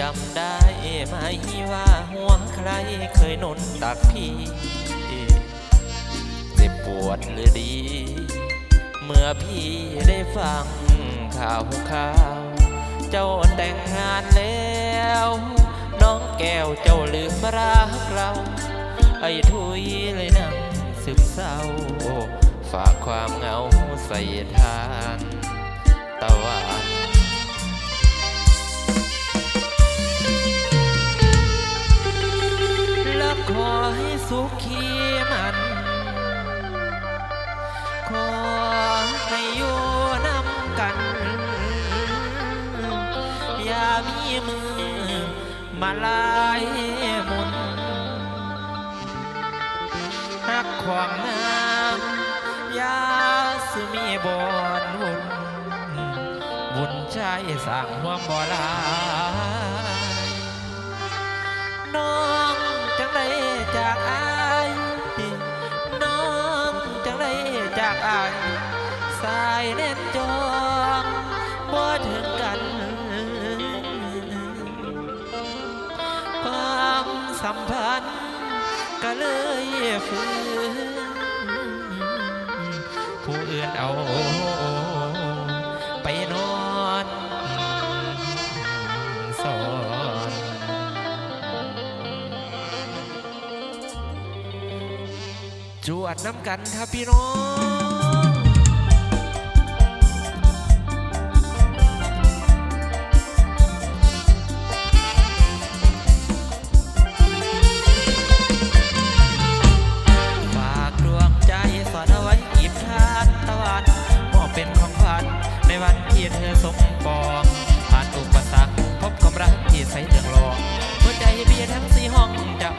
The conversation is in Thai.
จำได้ไหมว่าหัวใครเคยนุนตักพี่เจ็บปวดหรือดี เมื่อพี่ได้ฟังข่าวข่าว เจ้าแต่งงานแล้ว น้องแก้วเจ้าลืมรักเรา ไอ้ทุยเลยนั่งซึมเศร้า ฝากความเหงาใส่ทานตะวัน สุขีมัน ขอให้อยู่นำกัน อย่ามีมือมาลายมนหักขวางน้ำอย่าสมีบอนวุ่นวุ่นใจสร้างควมบ่ลายน้อง ได้จากอายน้องจังได้จากอายสายแน่นจองบ่ถึงกัน ความสัมพันธ์ก็เลยฟื้นผู้อื่นเอา จวดน้ำกันครับพี่น้องฝากดวงใจสอนเอาไว้กีบทานตะวันมอบเป็นของขวัญในวันที่เธอสมปองผ่านอุปสรรคพบความรักที่ใสเดืองรองหัวใจเบียร์ทั้งสี่ห้องจะ